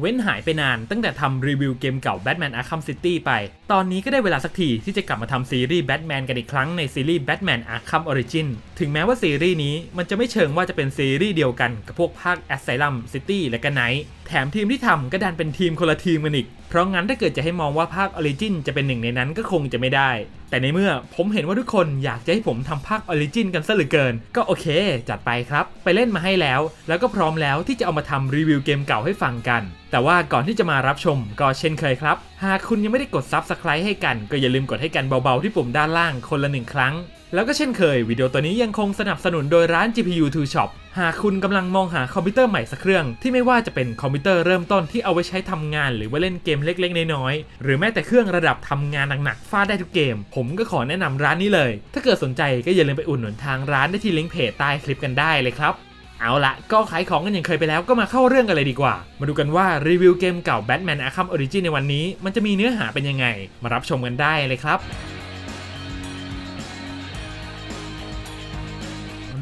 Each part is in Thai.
เว้นหายไปนาน ตั้งแต่ทำรีวิวเกมเก่า Batman Arkham City ไป ตอนนี้ก็ได้เวลาสักทีที่จะกลับมาทำซีรีส์ Batman กันอีกครั้งในซีรีส์ Batman Arkham Origin ถึงแม้ว่าซีรีส์นี้มันจะไม่เชิงว่าจะเป็นซีรีส์เดียวกันกับพวกภาค Asylum City และก็ Night แถมทีมที่ทำก็ดันเป็นทีมคนละทีมกันอีก เพราะงั้นถ้าเกิดจะให้มองว่าภาค Origin จะเป็นหนึ่งในนั้นก็คงจะไม่ได้ แต่ในเมื่อผมเห็นว่าทุกคนอยากจะให้ผมทำภาคออริจินกันซะเหลือเกิน ก็โอเค จัดไปครับ ไปเล่นมาให้แล้ว แล้วก็พร้อมแล้วที่จะเอามาทำรีวิวเกมเก่าให้ฟังกัน แต่ว่าก่อนที่จะมารับชมก็เช่นเคยครับ หากคุณยังไม่ได้กดซับสไครต์ให้กัน ก็อย่าลืมกดให้กันเบาๆที่ปุ่มด้านล่างคนละหนึ่งครั้ง แล้วก็เช่นเคยวิดีโอตัวนี้ยังคงสนับสนุนโดยร้าน GPU 2 Shop หากคุณกำลังมองหาคอมพิวเตอร์ใหม่สักเครื่อง ที่ไม่ว่าจะเป็นคอมพิวเตอร์เริ่มต้นที่เอาไว้ใช้ทำงานหรือว่าเล่นเกมเล็กๆ น้อยๆ หรือแม้แต่เครื่องระดับทำงานหนักๆฟาดได้ทุกเกม ผมก็ขอแนะนำร้านนี้เลย ถ้าเกิดสนใจก็อย่าลืมไปอุดหนุนทางร้านได้ที่ลิงก์เพจใต้คลิปกันได้เลยครับเอาละก็ขายของกันอย่างเคยไปแล้วก็มาเข้าเรื่องกันเลยดีกว่า มาดูกันว่ารีวิวเกมเก่า Batman Arkham Origin ในวันนี้ มันจะมีเนื้อหาเป็นยังไง มารับชมกันได้เลยครับ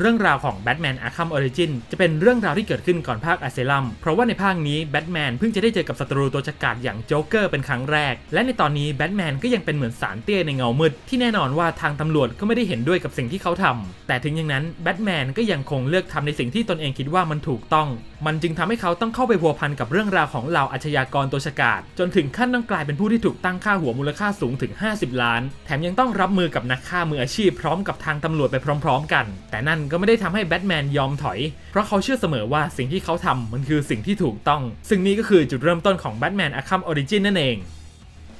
เรื่องราวของ Batman Arkham Origin จะเป็นเรื่องราวที่เกิดขึ้นก่อนภาค Asylum เพราะว่าในภาคนี้แบทแมนเพิ่งจะได้เจอกับศัตรูตัวฉกาจอย่างโจ๊กเกอร์เป็นครั้งแรก และในตอนนี้แบทแมนก็ยังเป็นเหมือนสารเตี้ยในเงามืด ที่แน่นอนว่าทางตำรวจก็ไม่ได้เห็นด้วยกับสิ่งที่เขาทำแต่ถึงอย่างนั้นแบทแมนก็ยังคงเลือกทำในสิ่งที่ตนเองคิดว่ามันถูกต้อง มันจึงทำให้เขาต้องเข้าไปพัวพันกับเรื่องราวของเหล่าอาชญากรตัวฉกาจจนถึงขั้นต้องกลายเป็นผู้ที่ถูกตั้งค่าหัวมูลค่าสูงถึง 50 ล้าน แถมยังต้องรับมือกับนักฆ่ามืออาชีพพร้อมกับทางตำรวจไปพร้อม ๆ กัน แต่นั่นก็ไม่ได้ทำให้แบทแมนยอมถอย เพราะเขาเชื่อเสมอว่าสิ่งที่เขาทำมันคือสิ่งที่ถูกต้อง ซึ่งนี่ก็คือจุดเริ่มต้นของแบทแมนอะคัมออริจินนั่นเอง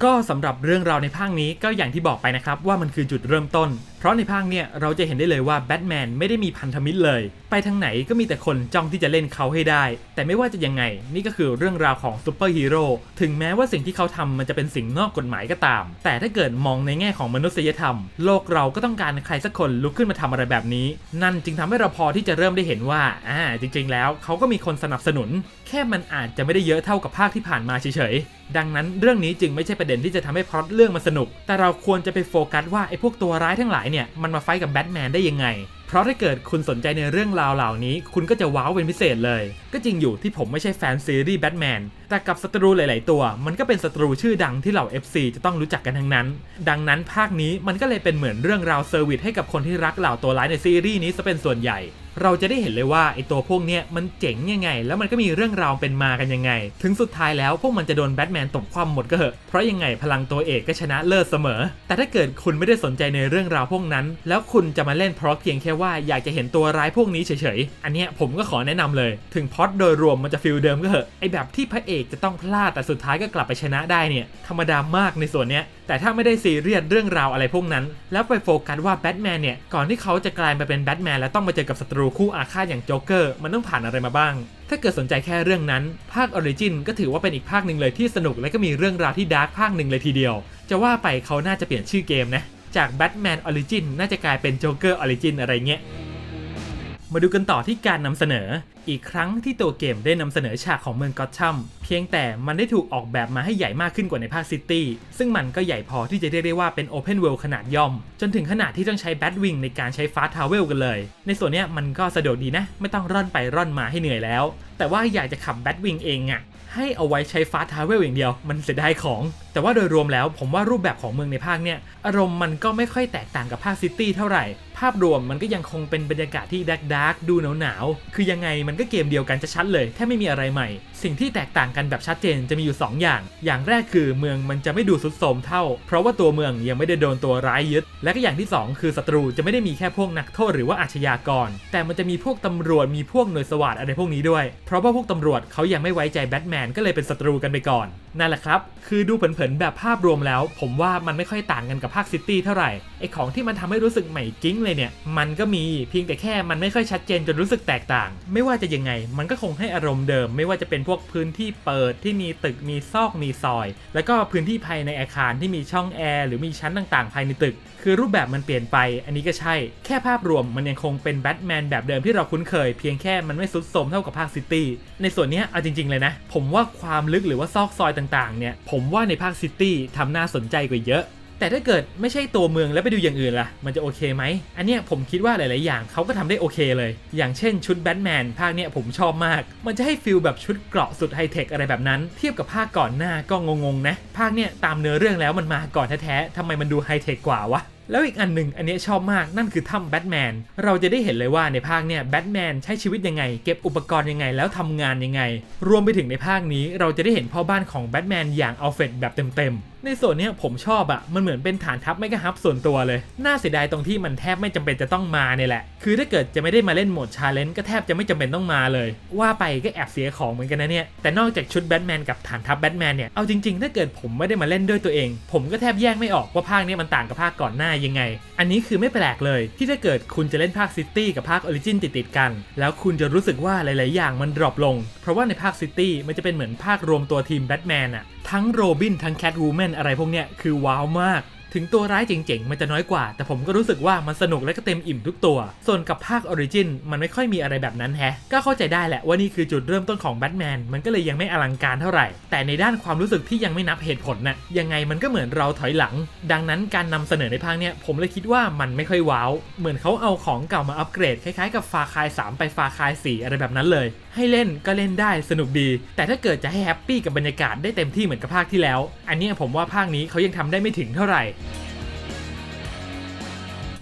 ก็สำหรับเรื่องราวในภาคนี้ก็อย่างที่บอกไปนะครับว่ามันคือจุดเริ่มต้น ราะในภาคเนี่ยเราจะเห็นได้เลยว่าแบทแมนไม่ได้มีพันธมิตรเลย ไปทางไหนก็มีแต่คนจ้องที่จะเล่นเขาให้ได้ แต่ไม่ว่าจะยังไง นี่ก็คือเรื่องราวของซูเปอร์ฮีโร่ถึงแม้ว่าสิ่งที่เขาทำมันจะเป็นสิ่งนอกกฎหมายก็ตาม แต่ถ้าเกิดมองในแง่ของมนุษยธรรม โลกเราก็ต้องการใครสักคนลุกขึ้นมาทำอะไรแบบนี้ นั่นจึงทำให้เราพอที่จะเริ่มได้เห็นว่าอ่าจริง ๆ แล้วเขาก็มีคนสนับสนุน แค่มันอาจจะไม่ได้เยอะเท่ากับภาคที่ผ่านมาเฉยๆดังนั้นเรื่องนี้จึงไม่ใช่ประเด็นที่จะทำให้พล็อตเรื่องมันสนุก แต่เราควรจะไปโฟกัสว่าไอ้พวกตัวร้ายทั้งหลายเนี่ยมันมาไฟกับแบทแมนได้ยังไง เพราะถ้าเกิดคุณสนใจในเรื่องราวเหล่านี้ คุณก็จะว้าวเป็นพิเศษเลย ก็จริงอยู่ที่ผมไม่ใช่แฟนซีรีส์แบทแมนแต่กับศัตรูหลาย ๆ ตัว มันก็เป็นศัตรูชื่อดังที่เหล่า FC จะต้องรู้จักกันทั้งนั้น ดังนั้นภาคนี้มันก็เลยเป็นเหมือนเรื่องราวเซอร์วิสให้กับคนที่รักเหล่าตัวร้ายในซีรีส์นี้ซะเป็นส่วนใหญ่ เราจะได้เห็นเลยว่าไอตัวพวกเนี้ยมันเจ๋งยังไง แล้วมันก็มีเรื่องราวเป็นมากันยังไง ถึงสุดท้ายแล้วพวกมันจะโดนแบทแมนตบความหมดก็เหอะเพราะยังไงพลังตัวเอกก็ชนะเลิศเสมอ แต่ถ้าเกิดคุณไม่ได้สนใจในเรื่องราวพวกนั้น แล้วคุณจะมาเล่นเพราะเพียงแค่ว่าอยากจะเห็นตัวร้ายพวกนี้เฉยๆอันเนี้ยผมก็ขอแนะนำเลย ถึงพอดโดยรวมมันจะฟิลเดิมก็เหอะไอแบบที่พระเอกจะต้องพลาดแต่สุดท้ายก็กลับไปชนะได้เนี่ยธรรมดามากในส่วนเนี้ยแต่ถ้าไม่ได้ซีเรียสเรื่องราวอะไรพวกนั้น แล้วไปโฟกัสว่าแบทแมนเนี่ยก่อนที่เขาจะกลายมาเป็นแบทแมนแล้วต้องมาเจอกับศัตรูคู่อาฆาตอย่างโจ๊กเกอร์มันต้องผ่านอะไรมาบ้าง ถ้าเกิดสนใจแค่เรื่องนั้น ภาคออริจินก็ถือว่าเป็นอีกภาคหนึ่งเลยที่สนุกและก็มีเรื่องราวที่ดาร์กภาคหนึ่งเลยทีเดียว จะว่าไปเขาน่าจะเปลี่ยนชื่อเกมนะ จากแบทแมนออริจินน่าจะกลายเป็นโจ๊กเกอร์ออริจินอะไรเงี้ย มาดูกันต่อที่การนำเสนอ อีกครั้งที่ตัวเกมได้นำเสนอฉากของเมืองกอตชัมเพียงแต่มันได้ถูกออกแบบมาให้ใหญ่มากขึ้นกว่าในภาคซิตี้ ซึ่งมันก็ใหญ่พอที่จะเรียกได้ว่าเป็นโอเพนเวิลด์ขนาดย่อม จนถึงขนาดที่ต้องใช้แบทวิงในการใช้ฟาสทาวเวลกันเลย ในส่วนนี้มันก็สะดวกดีนะ ไม่ต้องร่อนไปร่อนมาให้เหนื่อยแล้ว แต่ว่าอยากจะขับแบทวิงเองอะให้เอาไว้ใช้ฟาสทาวเวลอย่างเดียว มันเสียดายของ แต่ว่าโดยรวมแล้วผมว่ารูปแบบของเมืองในภาคเนี่ย อารมณ์มันก็ไม่ค่อยแตกต่างกับภาคซิตี้เท่าไหร่ ภาพรวมมันก็ยังคงเป็นบรรยากาศที่ดักดักดูหนาวหนาวๆคือยังไงมันก็เกมเดียวกันจะชัดเลยแทบไม่มีอะไรใหม่ สิ่งที่แตกต่างกันแบบชัดเจนจะมีอยู่ 2 อย่าง อย่างแรกคือเมืองมันจะไม่ดูสุดโทมเท่า เพราะว่าตัวเมืองยังไม่ได้โดนตัวร้ายยึด และก็อย่างที่ 2 คือศัตรูจะไม่ได้มีแค่พวกนักโทษหรือว่าอาชญากร แต่มันจะมีพวกตำรวจมีพวกหน่วยสวัสดอะไรพวกนี้ด้วยเพราะว่าพวกตำรวจเขายังไม่ไว้ใจแบทแมนก็เลยเป็นศัตรูกันไปก่อน นั่นแหละครับ คือดูเผินๆแบบภาพรวมแล้ว ผมว่ามันไม่ค่อยต่างกันกับภาคซิตี้เท่าไหร่ ไอของที่มันทำให้รู้สึกใหม่กิ้งเลยเนี่ย มันก็มีเพียงแต่แค่มันไม่ค่อยชัดเจนจนรู้สึกแตกต่าง ไม่ว่าจะยังไง มันก็คงให้อารมณ์เดิม ไม่ว่าจะเป็นพวกพื้นที่เปิดที่มีตึกมีซอกมีซอย แล้วก็พื้นที่ภายในอาคารที่มีช่องแอร์หรือมีชั้นต่างๆ ภายในตึก คือรูปแบบมันเปลี่ยนไปอันนี้ก็ใช่ แค่ภาพรวมมันยังคงเป็นแบทแมนแบบเดิมที่เราคุ้นเคย เพียงแค่มันไม่สุดโทมเท่ากับภาคซิตี้ในส่วนนี้เอาจริง ๆ เลยนะ ผมว่าความลึกหรือว่าซอกซอยต่างๆเนี่ยผมว่าในภาคซิตี้ทำน่าสนใจกว่าเยอะแต่ถ้าเกิดไม่ใช่ตัวเมืองแล้วไปดูอย่างอื่นล่ะ มันจะโอเคไหม อันเนี้ยผมคิดว่าหลาย ๆ อย่างเขาก็ทำได้โอเคเลย อย่างเช่นชุดแบทแมนภาคเนี้ยผมชอบมาก มันจะให้ฟิลแบบชุดเกราะสุดไฮเทคอะไรแบบนั้น เทียบกับภาคก่อนหน้าก็งง ๆ นะ ภาคเนี้ยตามเนื้อเรื่องแล้วมันมาก่อนแท้ ๆทำไมมันดูไฮเทคกว่าวะ แล้วอีกอันหนึ่งอันนี้ชอบมากนั่นคือถ้ำแบทแมนเราจะได้เห็นเลยว่าในภาคเนี่ยแบทแมนใช้ชีวิตยังไง เก็บอุปกรณ์ยังไง แล้วทำงานยังไง รวมไปถึงในภาคนี้ เราจะได้เห็นพ่อบ้านของแบทแมนอย่างอัลเฟรดแบบเต็มๆ ในส่วนนี้ผมชอบอะมันเหมือนเป็นฐานทัพไม่กระฮับส่วนตัวเลย น่าเสียดายตรงที่มันแทบไม่จำเป็นจะต้องมาเนี่ยแหละ คือถ้าเกิดจะไม่ได้มาเล่นโหมดชาเลนจ์ก็แทบจะไม่จำเป็นต้องมาเลย ว่าไปก็แอบเสียของเหมือนกันนะเนี่ย แต่นอกจากชุดแบทแมนกับฐานทัพแบทแมนเนี่ย เอาจริงๆ ถ้าเกิดผมไม่ได้มาเล่นด้วยตัวเอง ผมก็แทบแยกไม่ออกว่าภาคเนี้ยมันต่างกับภาคก่อนหน้ายังไง อันนี้คือไม่แปลกเลย ที่ถ้าเกิดคุณจะเล่นภาคซิตี้กับภาคออริจินติดๆกัน แล้วคุณจะรู้สึกว่าหลาย ๆ อย่างมันดรอปลง เพราะว่าในภาคซิตี้มันจะเป็นเหมือนภาครวมตัวทีมแบทแมนอะ ทั้งโรบินทั้งแคทวูแมนอะไรพวกเนี้ยคือว้าวมาก ถึงตัวร้ายเจ๋งๆ มันจะน้อยกว่า แต่ผมก็รู้สึกว่ามันสนุกและก็เต็มอิ่มทุกตัว ส่วนกับภาคออริจินมันไม่ค่อยมีอะไรแบบนั้นแฮะ ก็เข้าใจได้แหละว่านี่คือจุดเริ่มต้นของแบทแมนมันก็เลยยังไม่อลังการเท่าไหร่ แต่ในด้านความรู้สึกที่ยังไม่นับเหตุผลน่ะยังไงมันก็เหมือนเราถอยหลัง ดังนั้นการนำเสนอในภาคเนี้ยผมเลยคิดว่ามันไม่ค่อยว้าว เหมือนเขาเอาของเก่ามาอัปเกรดคล้ายๆกับฟาคาย 3 ไปฟาคาย 4 อะไรแบบนั้นเลย ให้เล่นก็เล่นได้สนุกดี แต่ถ้าเกิดจะให้แฮปปี้กับบรรยากาศได้เต็มที่เหมือนกับภาคที่แล้ว อันนี้ผมว่าภาคนี้เขายังทำได้ไม่ถึงเท่าไหร่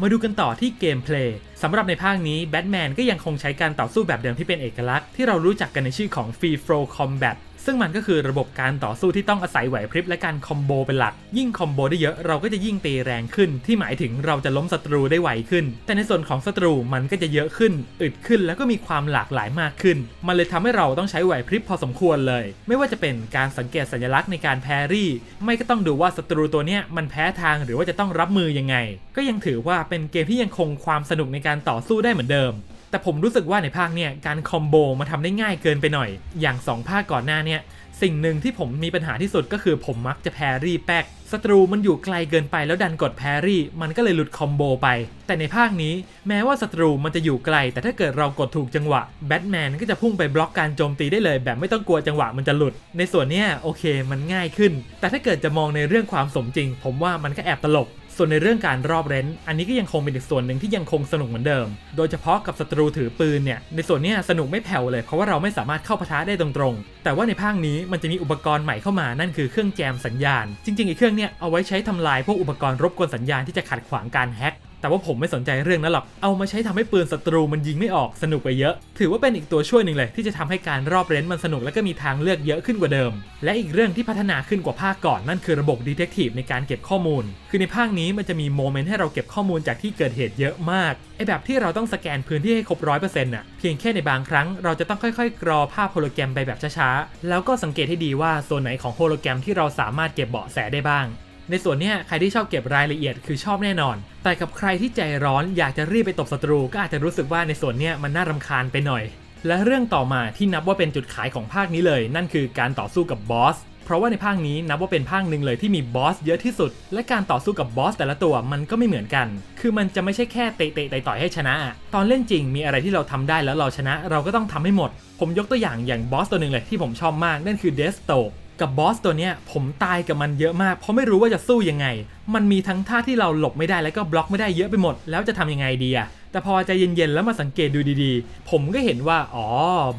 มาดูกันต่อที่เกมเพลย์สำหรับในภาคนี้แบทแมนก็ยังคงใช้การต่อสู้แบบเดิมที่เป็นเอกลักษณ์ที่เรารู้จักกันในชื่อของ Free Flow Combat ซึ่งมันก็คือระบบการต่อสู้ที่ต้องอาศัยไหวพริบและการคอมโบเป็นหลัก ยิ่งคอมโบได้เยอะเราก็จะยิ่งตีแรงขึ้น ที่หมายถึงเราจะล้มศัตรูได้ไวขึ้น แต่ในส่วนของศัตรูมันก็จะเยอะขึ้น อึดขึ้นแล้วก็มีความหลากหลายมากขึ้น มันเลยทำให้เราต้องใช้ไหวพริบพอสมควรเลย ไม่ว่าจะเป็นการสังเกตสัญลักษณ์ในการแพรรี่ ไม่ก็ต้องดูว่าศัตรูตัวเนี้ยมันแพ้ทางหรือว่าจะต้องรับมือยังไง ก็ยังถือว่าเป็นเกมที่ยังคงความสนุกในการต่อสู้ได้เหมือนเดิม แต่ผมรู้สึกว่าในภาคเนี่ยการคอมโบมาทำได้ง่ายเกินไปหน่อย อย่าง 2 ภาคก่อนหน้าเนี่ยสิ่งหนึ่งที่ผมมีปัญหาที่สุดก็คือผมมักจะแพรรี่แป๊กศัตรูมันอยู่ไกลเกินไปแล้วดันกดแพรรี่ มันก็เลยหลุดคอมโบไป แต่ในภาคนี้แม้ว่าศัตรูมันจะอยู่ไกล แต่ถ้าเกิดเรากดถูกจังหวะแบทแมนก็จะพุ่งไปบล็อกการโจมตีได้เลย แบบไม่ต้องกลัวจังหวะมันจะหลุด ในส่วนเนี้ยโอเคมันง่ายขึ้น แต่ถ้าเกิดจะมองในเรื่องความสมจริง ผมว่ามันก็แอบตลก ส่วนในเรื่องการรอบเร้น อันนี้ก็ยังคงเป็นอีกส่วนหนึ่งที่ยังคงสนุกเหมือนเดิม โดยเฉพาะกับศัตรูถือปืนเนี่ย ในส่วนนี้สนุกไม่แผ่วเลย เพราะว่าเราไม่สามารถเข้าปะทะได้ตรงๆ แต่ว่าในภาคนี้มันจะมีอุปกรณ์ใหม่เข้ามา นั่นคือเครื่องแจมสัญญาณ จริงๆไอ้เครื่องเนี่ยเอาไว้ใช้ทำลายพวกอุปกรณ์รบกวนสัญญาณที่จะขัดขวางการแฮ็ก แต่ว่าผมไม่สนใจเรื่องนั้นหรอก เอามาใช้ทำให้ปืนศัตรูมันยิงไม่ออกสนุกไปเยอะ ถือว่าเป็นอีกตัวช่วยหนึ่งเลย ที่จะทำให้การรอบเร้นมันสนุกและก็มีทางเลือกเยอะขึ้นกว่าเดิม และอีกเรื่องที่พัฒนาขึ้นกว่าภาคก่อนนั่นคือระบบดีเทคทีฟในการเก็บข้อมูล คือในภาคนี้มันจะมีโมเมนต์ให้เราเก็บข้อมูลจากที่เกิดเหตุเยอะมาก ไอแบบที่เราต้องสแกนพื้นที่ให้ครบร้อยเปอร์เซ็นต์น่ะ เพียงแค่ในบางครั้งเราจะต้องค่อยๆ กรอภาพโฮโลแกรมไปแบบช้าๆ แล้วก็สังเกตให้ดีว่าโซนไหนของโฮโลแกรมที่เราสามารถเก็บเบาะแสได้บ้าง ในส่วนนี้ใครที่ชอบเก็บรายละเอียดคือชอบแน่นอน แต่กับใครที่ใจร้อนอยากจะรีบไปตบศัตรู ก็อาจจะรู้สึกว่าในส่วนนี้มันน่ารำคาญไปหน่อย และเรื่องต่อมาที่นับว่าเป็นจุดขายของภาคนี้เลย นั่นคือการต่อสู้กับบอสเพราะว่าในภาคนี้นับว่าเป็นภาคหนึ่งเลยที่มีบอสเยอะที่สุด และการต่อสู้กับบอสแต่ละตัวมันก็ไม่เหมือนกัน คือมันจะไม่ใช่แค่เตะเตะต่อยๆให้ชนะ ตอนเล่นจริงมีอะไรที่เราทำได้แล้วเราชนะ เราก็ต้องทำให้หมด ผมยกตัวอย่างอย่างบอสตัวหนึ่งเลยที่ผมชอบมากนั่นคือเดสโต กับบอสตัวเนี้ยผมตายกับมันเยอะมาก เพราะไม่รู้ว่าจะสู้ยังไง มันมีทั้งท่าที่เราหลบไม่ได้แล้วก็บล็อกไม่ได้เยอะไปหมด แล้วจะทำยังไงดีอะแต่พอใจเย็นๆแล้วมาสังเกตดูดีๆ ผมก็เห็นว่า อ๋อ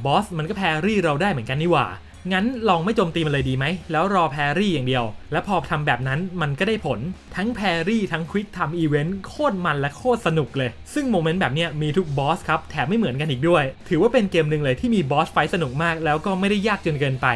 บอสมันก็แพรรี่เราได้เหมือนกันนี่หว่า งั้นลองไม่โจมตีมันเลยดีไหม แล้วรอแพรรี่อย่างเดียว แล้วพอทำแบบนั้นมันก็ได้ผล ทั้งแพรรี่ทั้งควิกทำอีเวนต์โคตรมันและโคตรสนุกเลย ซึ่งโมเมนต์แบบเนี้ยมีทุกบอสครับ แถมไม่เหมือนกันอีกด้วย ถือว่าเป็นเกมหนึ่งเลยที่มีบอสไฟสนุกมาก แล้วก็ไม่ได้ยากจนเกินไป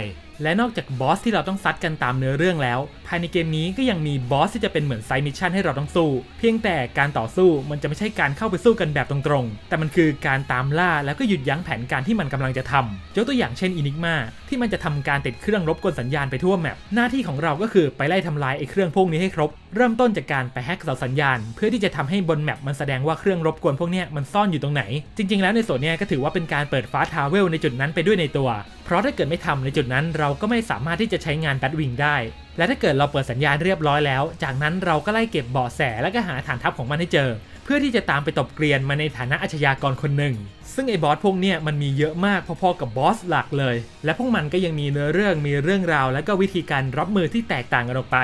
และนอกจากบอสที่เราต้องซัดกันตามเนื้อเรื่องแล้ว ภายในเกมนี้ก็ยังมีบอสที่จะเป็นเหมือนไซมิชชั่นให้เราต้องสู้ เพียงแต่การต่อสู้มันจะไม่ใช่การเข้าไปสู้กันแบบตรงๆ แต่มันคือการตามล่าแล้วก็หยุดยั้งแผนการที่มันกำลังจะทำยกตัวอย่างเช่นอินิกมาที่มันจะทำการติดเครื่องรบกวนสัญญาณไปทั่วแมปหน้าที่ของเราก็คือไปไล่ทำลายไอ้เครื่องพวกนี้ให้ครบ เริ่มต้นจากการไปแฮกเสาสัญญาณ เพื่อที่จะทำให้บนแมปมันแสดงว่าเครื่องรบกวนพวกนี้มันซ่อนอยู่ตรงไหน จริง ๆ แล้วในส่วนนี้ก็ถือว่าเป็นการเปิดฟ้าทาวเวลในจุดนั้นไปด้วยในตัว เพราะถ้าเกิดไม่ทำในจุดนั้นเราก็ไม่สามารถที่จะใช้งานแบทวิงได้ และถ้าเกิดเราเปิดสัญญาณเรียบร้อยแล้ว จากนั้นเราก็ไล่เก็บเบาะแสและก็หาฐานทัพของมันให้เจอ เพื่อที่จะตามไปตบเกรียนมาในฐานะอาชญากรคนหนึ่ง ซึ่งไอ้บอสพวกเนี้ยมันมีเยอะมากพอๆกับบอสหลักเลย และพวกมันก็ยังมีเนื้อเรื่องมีเรื่องราว และก็วิธีการรับมือที่แตกต่างกันออกไป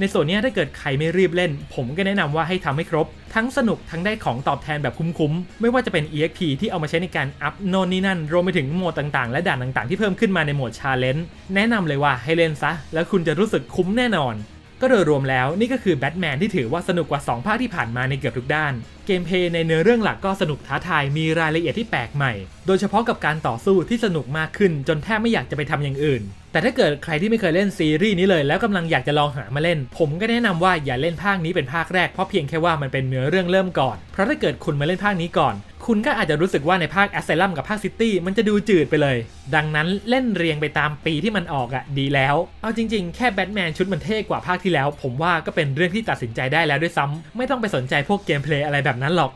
ในส่วนนี้ถ้าเกิดใครไม่รีบเล่น ผมก็แนะนำว่าให้ทำให้ครบ ทั้งสนุกทั้งได้ของตอบแทนแบบคุ้มๆ ไม่ว่าจะเป็น EXP ที่เอามาใช้ในการอัพโน่นนี่นั่น รวมไปถึงโหมดต่างๆ และด่านต่างๆ ที่เพิ่มขึ้นมาในโหมดชาเลนจ์แนะนำเลยว่าให้เล่นซะ แล้วคุณจะรู้สึกคุ้มแน่นอน ก็โดยรวมแล้วนี่ก็คือแบทแมนที่ถือว่าสนุกกว่า 2 ภาคที่ผ่านมาในเกือบทุกด้าน เกมเพย์ในเนื้อเรื่องหลักก็สนุกท้าทายมีรายละเอียดที่แปลกใหม่ โดยเฉพาะกับการต่อสู้ที่สนุกมากขึ้น จนแทบไม่อยากจะไปทำอย่างอื่น แต่ถ้าเกิดใครที่ไม่เคยเล่นซีรีส์นี้เลยแล้วกำลังอยากจะลองหามาเล่น ผมก็แนะนำว่าอย่าเล่นภาคนี้เป็นภาคแรกเพราะเพียงแค่ว่ามันเป็นเนื้อเรื่องเริ่มก่อน เพราะถ้าเกิดคุณมาเล่นภาคนี้ก่อน คุณก็อาจจะรู้สึกว่าในภาค a s y l u m กับภาคซิตี้มันจะดูจืดไปเลย ดังนั้นเล่นเรียงไปตามปีที่มันออกอะ่ะดีแล้ว เอาจริงๆ แค่แบทแมนชุดมันเท่กว่าภาคที่แล้ว ผมว่าก็เป็นเรื่องที่ตัดสินใจได้แล้วด้วยซ้ำไม่ต้องไปสนใจพวกเกมเพลย์อะไรแบบนั้นหรอก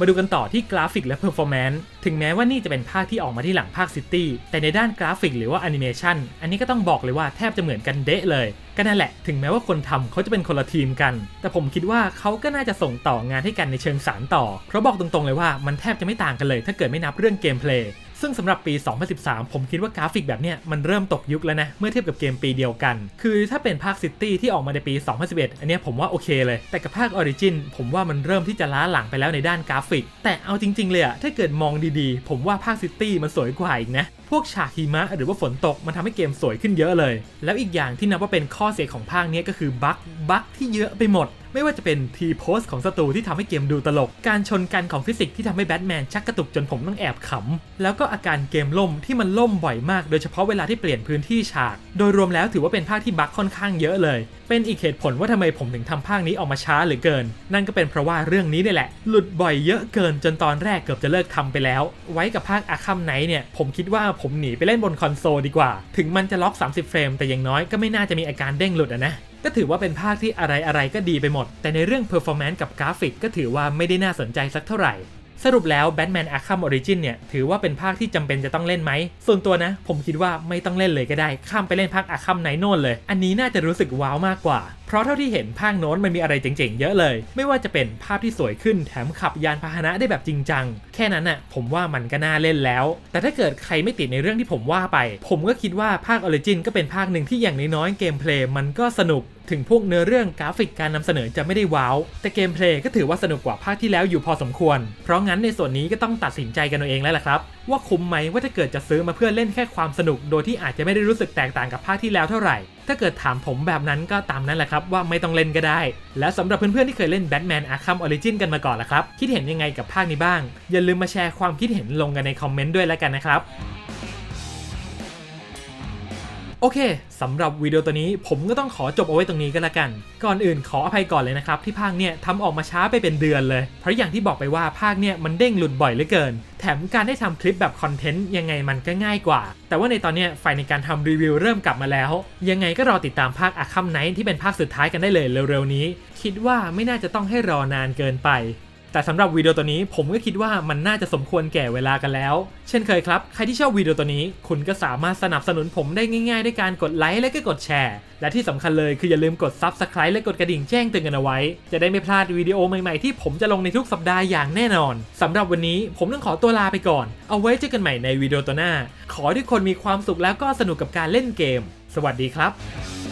มาดูกันต่อที่กราฟิกและเพอร์ฟอร์แมนซ์ถึงแม้ว่านี่จะเป็นภาคที่ออกมาที่หลังภาคซิตี้แต่ในด้านกราฟิกหรือว่าแอนิเมชันอันนี้ก็ต้องบอกเลยว่าแทบจะเหมือนกันเดะเลย ก็นั่นแหละ ถึงแม้ว่าคนทำเขาจะเป็นคนละทีมกัน แต่ผมคิดว่าเขาก็น่าจะส่งต่องานให้กันในเชิงสารต่อ เพราะบอกตรงๆเลยว่ามันแทบจะไม่ต่างกันเลย ถ้าเกิดไม่นับเรื่องเกมเพลย์ ซึ่งสำหรับปี 2013 ผมคิดว่ากราฟิกแบบเนี้ยมันเริ่มตกยุคแล้วนะ เมื่อเทียบกับเกมปีเดียวกัน คือถ้าเป็นภาค City ที่ออกมาในปี 2011 อันนี้ผมว่าโอเคเลย แต่กับภาค Origin ผมว่ามันเริ่มที่จะล้าหลังไปแล้วในด้านกราฟิก แต่เอาจริง ๆ เลยอะถ้าเกิดมองดีๆ ผมว่าภาค City มันสวยกว่าอีกนะพวกฉากหิมะหรือว่าฝนตกมันทำให้เกมสวยขึ้นเยอะเลย แล้วอีกอย่างที่นับว่าเป็นข้อเสียของภาคนี้ก็คือบั๊กบั๊กที่เยอะไปหมด ไม่ว่าจะเป็นทีโพสของศัตรูที่ทำให้เกมดูตลก การชนกันของฟิสิกส์ที่ทำให้แบทแมนชักกระตุกจนผมต้องแอบขำ แล้วก็อาการเกมล่มที่มันล่มบ่อยมาก โดยเฉพาะเวลาที่เปลี่ยนพื้นที่ฉาก โดยรวมแล้วถือว่าเป็นภาคที่บั๊กค่อนข้างเยอะเลย เป็นอีกเหตุผลว่าทำไมผมถึงทำภาคนี้ออกมาช้าเหลือเกิน นั่นก็เป็นเพราะว่าเรื่องนี้นี่แหละ หลุดบ่อยเยอะเกินจนตอนแรกเกือบจะเลิกทำไปแล้ว ไว้กับภาคอาคัมไนท์เนี่ยผมคิดว่าผมหนีไปเล่นบนคอนโซลดีกว่า ถึงมันจะล็อก 30 เฟรมแต่อย่างน้อยก็ไม่น่าจะมีอาการเด้งหลุดอะนะ ก็ถือว่าเป็นภาคที่อะไรอะไรก็ดีไปหมด แต่ในเรื่อง performance กับกราฟิก ก็ถือว่าไม่ได้น่าสนใจสักเท่าไหร่ สรุปแล้ว Batman Arkham Origin เนี่ย ถือว่าเป็นภาคที่จำเป็นจะต้องเล่นไหม ส่วนตัวนะ ผมคิดว่าไม่ต้องเล่นเลยก็ได้ ข้ามไปเล่นภาค Arkham Knight โน่นเลย อันนี้น่าจะรู้สึกว้าวมากกว่า เพราะเท่าที่เห็นภาคโน้นมันมีอะไรเจ๋งๆ เยอะเลย ไม่ว่าจะเป็นภาพที่สวยขึ้นแถมขับยานพาหนะได้แบบจริงจัง แค่นั้นน่ะผมว่ามันก็น่าเล่นแล้ว แต่ถ้าเกิดใครไม่ติดในเรื่องที่ผมว่าไป ผมก็คิดว่าภาค Origin ก็เป็นภาคหนึ่งที่อย่างน้อยๆเกมเพลย์มันก็สนุกถึงพวกเนื้อเรื่องกราฟิกการนำเสนอจะไม่ได้ว้าว แต่เกมเพลย์ก็ถือว่าสนุกกว่าภาคที่แล้วอยู่พอสมควร เพราะงั้นในส่วนนี้ก็ต้องตัดสินใจกันเอาเองแล้วล่ะครับ ว่าคุ้มไหมว่าถ้าเกิดจะซื้อมาเพื่อเล่นแค่ความสนุก โดยที่อาจจะไม่ได้รู้สึกแตกต่างกับภาคที่แล้วเท่าไหร่ ถ้าเกิดถามผมแบบนั้นก็ตามนั้นแหละครับว่าไม่ต้องเล่นก็ได้ และสำหรับเพื่อนๆที่เคยเล่น Batman Arkham Origin กันมาก่อนละครับ คิดเห็นยังไงกับภาคนี้บ้าง อย่าลืมมาแชร์ความคิดเห็นลงกันในคอมเมนต์ด้วยแล้วกันนะครับ โอเคสำหรับวิดีโอตัวนี้ผมก็ต้องขอจบเอาไว้ตรงนี้ก็แล้วกัน ก่อนอื่นขออภัยก่อนเลยนะครับที่ภาคเนี่ยทำออกมาช้าไปเป็นเดือนเลย เพราะอย่างที่บอกไปว่าภาคเนี่ยมันเด้งหลุดบ่อยเหลือเกิน แถมการได้ทำคลิปแบบคอนเทนต์ยังไงมันก็ง่ายกว่า แต่ว่าในตอนเนี้ยไฟในการทำรีวิวเริ่มกลับมาแล้ว ยังไงก็รอติดตามภาคอาคัมไนท์ที่เป็นภาคสุดท้ายกันได้เลยเร็วๆนี้ คิดว่าไม่น่าจะต้องให้รอนานเกินไป แต่สำหรับวิดีโอตัวนี้ผมก็คิดว่ามันน่าจะสมควรแก่เวลากันแล้ว เช่นเคยครับ ใครที่ชอบวิดีโอตัวนี้ คุณก็สามารถสนับสนุนผมได้ง่ายๆ ด้วยการกดไลค์และก็กดแชร์ และที่สำคัญเลยคืออย่าลืมกด Subscribe และกดกระดิ่งแจ้งเตือนกันเอาไว้ จะได้ไม่พลาดวิดีโอใหม่ๆที่ผมจะลงในทุกสัปดาห์อย่างแน่นอนสำหรับวันนี้ผมต้องขอตัวลาไปก่อน เอาไว้เจอกันใหม่ในวิดีโอตัวหน้า ขอให้ทุกคนมีความสุขแล้วก็สนุกกับการเล่นเกม สวัสดีครับ